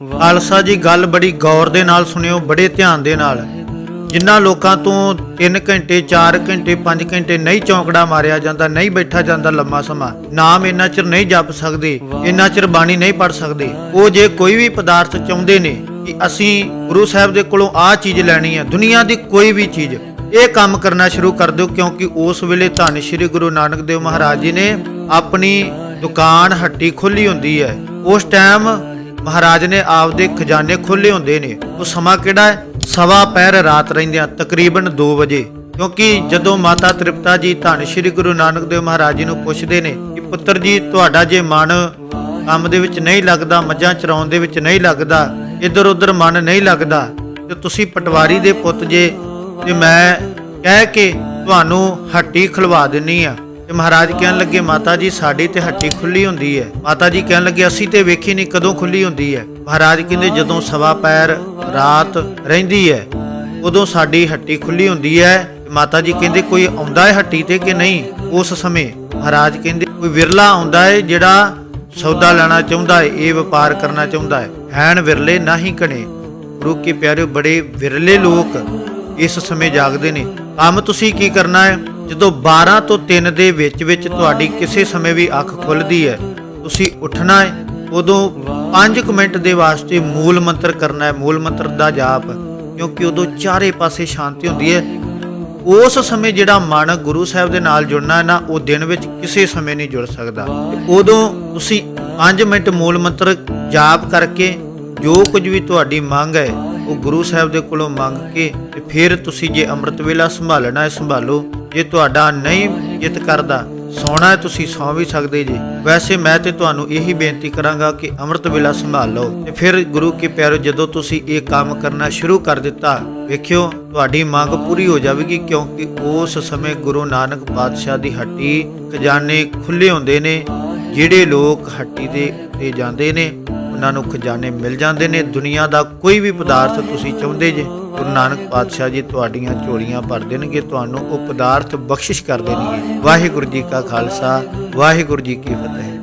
ਖਾਲਸਾ ਜੀ ਗੱਲ ਬੜੀ ਗੌਰ ਦੇ ਨਾਲ ਸੁਣਿਓ ਬੜੇ ਧਿਆਨ ਦੇ ਨਾਲ। ਜਿਨ੍ਹਾਂ ਲੋਕਾਂ ਤੋਂ 3 ਘੰਟੇ 4 ਘੰਟੇ 5 ਘੰਟੇ ਨਹੀਂ ਚੌਂਕੜਾ ਮਾਰਿਆ ਜਾਂਦਾ ਨਹੀਂ ਬੈਠਾ ਜਾਂਦਾ ਲੰਮਾ ਸਮਾਂ ਨਾਮ ਇੰਨਾ ਚਿਰ ਨਹੀਂ ਜਪ ਸਕਦੇ ਇੰਨਾ ਚਿਰ ਬਾਣੀ ਨਹੀਂ ਪੜ ਸਕਦੇ। ਉਹ ਜੇ ਕੋਈ ਵੀ ਪਦਾਰਥ ਚਾਹੁੰਦੇ ਨੇ ਕਿ ਅਸੀਂ ਗੁਰੂ ਸਾਹਿਬ ਦੇ ਕੋਲੋਂ ਆਹ ਚੀਜ਼ ਲੈਣੀ ਹੈ ਦੁਨੀਆ ਦੀ ਕੋਈ ਵੀ ਚੀਜ਼ ਇਹ ਕੰਮ ਕਰਨਾ ਸ਼ੁਰੂ ਕਰ ਦਿਓ ਕਿਉਂਕਿ ਉਸ ਵੇਲੇ ਧੰਨ ਸ਼੍ਰੀ ਗੁਰੂ ਨਾਨਕ ਦੇਵ ਮਹਾਰਾਜ ਜੀ ਨੇ ਆਪਣੀ ਦੁਕਾਨ ਹੱਟੀ ਖੋਲੀ ਹੁੰਦੀ ਹੈ। ਉਸ ਟਾਈਮ ਮਹਾਰਾਜ ਨੇ ਆਪਦੇ ਖਜ਼ਾਨੇ ਖੋਲੇ ਹੁੰਦੇ ਨੇ। ਉਹ ਸਮਾਂ ਕਿਹੜਾ ਹੈ? ਸਵਾ ਪਹਿਰ ਰਾਤ ਰਹਿੰਦਿਆਂ, ਤਕਰੀਬਨ 2 ਵਜੇ। ਕਿਉਂਕਿ ਜਦੋਂ ਮਾਤਾ ਤ੍ਰਿਪਤਾ ਜੀ ਧੰਨ ਸ਼੍ਰੀ ਗੁਰੂ ਨਾਨਕ ਦੇਵ ਮਹਾਰਾਜ ਜੀ ਨੂੰ ਪੁੱਛਦੇ ਨੇ ਕਿ, ਪੁੱਤਰ ਜੀ, ਤੁਹਾਡਾ ਜੇ ਮਨ ਕੰਮ ਦੇ ਵਿੱਚ ਨਹੀਂ ਲੱਗਦਾ, ਮੱਝਾਂ ਚਰਾਉਣ ਦੇ ਵਿੱਚ ਨਹੀਂ ਲੱਗਦਾ ਇੱਧਰ ਉੱਧਰ ਮਨ ਨਹੀਂ ਲੱਗਦਾ, ਤੇ ਤੁਸੀਂ ਪਟਵਾਰੀ ਦੇ ਪੁੱਤ ਜੇ, ਤੇ ਮੈਂ ਕਹਿ ਕੇ ਤੁਹਾਨੂੰ ਹੱਟੀ ਖਲਵਾ ਦਿੰਨੀ ਆ। ਤੇ ਮਹਾਰਾਜ ਕਹਿਣ ਲੱਗੇ, ਮਾਤਾ ਜੀ, ਸਾਡੀ ਤੇ ਹੱਟੀ ਖੁੱਲੀ ਹੁੰਦੀ ਹੈ। ਮਾਤਾ ਜੀ ਕਹਿਣ ਲੱਗੇ, ਅਸੀਂ ਤੇ ਵੇਖੀ ਨਹੀਂ ਕਦੋਂ ਖੁੱਲੀ ਹੁੰਦੀ ਹੈ। ਮਹਾਰਾਜ ਕਹਿੰਦੇ, ਜਦੋਂ ਸਵਾ ਪੈਰ ਰਾਤ ਰਹਿੰਦੀ ਹੈ, ਉਦੋਂ ਸਾਡੀ ਹੱਟੀ ਖੁੱਲੀ ਹੁੰਦੀ ਹੈ। ਮਾਤਾ ਜੀ ਕਹਿੰਦੇ, ਕੋਈ ਆਉਂਦਾ ਹੈ ਹੱਟੀ ਤੇ ਕਿ ਨਹੀਂ? ਉਸ ਸਮੇਂ ਮਹਾਰਾਜ ਕਹਿੰਦੇ, ਕੋਈ ਵਿਰਲਾ ਆਉਂਦਾ ਹੈ ਜਿਹੜਾ ਸੌਦਾ ਲੈਣਾ ਚਾਹੁੰਦਾ ਹੈ, ਇਹ ਵਪਾਰ ਕਰਨਾ ਚਾਹੁੰਦਾ ਹੈ। ਹੈਨ ਵਿਰਲੇ ਨਹੀਂ ਕਣੇ ਗੁਰੂ ਕੇ ਪਿਆਰੇ ਬੜੇ ਵਿਰਲੇ ਲੋਕ ਇਸ ਸਮੇਂ ਜਾਗਦੇ ਨੇ। ਕੰਮ ਤੁਸੀਂ ਕੀ ਕਰਨਾ ਹੈ? ਜਦੋਂ 12 ਤੋਂ 3 ਦੇ ਵਿੱਚ ਵਿੱਚ ਤੁਹਾਡੀ ਕਿਸੇ ਸਮੇਂ ਵੀ ਅੱਖ ਖੁੱਲਦੀ ਹੈ, ਤੁਸੀਂ ਉੱਠਣਾ ਹੈ, ਉਦੋਂ 5 ਮਿੰਟ ਦੇ ਵਾਸਤੇ ਮੂਲ ਮੰਤਰ ਕਰਨਾ ਹੈ, ਮੂਲ ਮੰਤਰ ਦਾ ਜਾਪ, ਕਿਉਂਕਿ ਉਦੋਂ ਚਾਰੇ ਪਾਸੇ ਸ਼ਾਂਤੀ ਹੁੰਦੀ ਹੈ। ਉਸ ਸਮੇਂ ਜਿਹੜਾ ਮਨ ਗੁਰੂ ਸਾਹਿਬ ਦੇ ਨਾਲ ਜੁੜਨਾ ਹੈ ਨਾ, ਉਹ ਦਿਨ ਵਿੱਚ ਕਿਸੇ ਸਮੇਂ ਨਹੀਂ ਜੁੜ ਸਕਦਾ। ਉਦੋਂ ਤੁਸੀਂ 5 ਮਿੰਟ ਮੂਲ ਮੰਤਰ ਜਾਪ ਕਰਕੇ ਜੋ ਕੁਝ ਵੀ ਤੁਹਾਡੀ ਮੰਗ ਹੈ, ਉਹ ਗੁਰੂ ਸਾਹਿਬ ਦੇ ਕੋਲੋਂ ਮੰਗ ਕੇ ਤੇ ਫਿਰ ਤੁਸੀਂ ਜੇ ਅੰਮ੍ਰਿਤ ਵੇਲਾ ਸੰਭਾਲਣਾ ਹੈ, ਸੰਭਾਲੋ। ਜੇ ਤੁਹਾਡਾ ਨਹੀਂ ਜਿੱਤ ਕਰਦਾ, ਸੌਣਾ ਤੁਸੀਂ ਸੌਂ ਵੀ ਸਕਦੇ ਜੀ। ਵੈਸੇ ਮੈਂ ਤੇ ਤੁਹਾਨੂੰ ਇਹੀ ਬੇਨਤੀ ਕਰਾਂਗਾ ਕਿ ਅੰਮ੍ਰਿਤ ਵੇਲਾ ਸੰਭਾਲ ਲਓ। ਤੇ ਫਿਰ ਗੁਰੂ ਕੇ ਪਿਆਰੋ, ਜਦੋਂ ਤੁਸੀਂ ਇਹ ਕੰਮ ਕਰਨਾ ਸ਼ੁਰੂ ਕਰ ਦਿੱਤਾ, ਵੇਖਿਓ, ਤੁਹਾਡੀ ਮੰਗ ਪੂਰੀ ਹੋ ਜਾਵੇਗੀ, ਕਿਉਂਕਿ ਉਸ ਸਮੇਂ ਗੁਰੂ ਨਾਨਕ ਪਾਤਸ਼ਾਹ ਦੀ ਹੱਟੀ ਖਜ਼ਾਨੇ ਖੁੱਲੇ ਹੁੰਦੇ ਨੇ, ਜਿਹੜੇ ਲੋਕ ਹੱਟੀ ਦੇ ਤੇ ਜਾਂਦੇ ਨੇ। ਉਹਨਾਂ ਨੂੰ ਖਜ਼ਾਨੇ ਮਿਲ ਜਾਂਦੇ ਨੇ। ਦੁਨੀਆ ਦਾ ਕੋਈ ਵੀ ਪਦਾਰਥ ਤੁਸੀਂ ਚਾਹੁੰਦੇ ਜੇ, ਗੁਰੂ ਨਾਨਕ ਪਾਤਸ਼ਾਹ ਜੀ ਤੁਹਾਡੀਆਂ ਝੋਲੀਆਂ ਭਰ ਦੇਣਗੇ, ਤੁਹਾਨੂੰ ਉਹ ਪਦਾਰਥ ਬਖਸ਼ਿਸ਼ ਕਰ ਦੇਣਗੇ। ਵਾਹਿਗੁਰੂ ਜੀ ਕਾ ਖਾਲਸਾ, ਵਾਹਿਗੁਰੂ ਜੀ ਕੀ ਫਤਿਹ।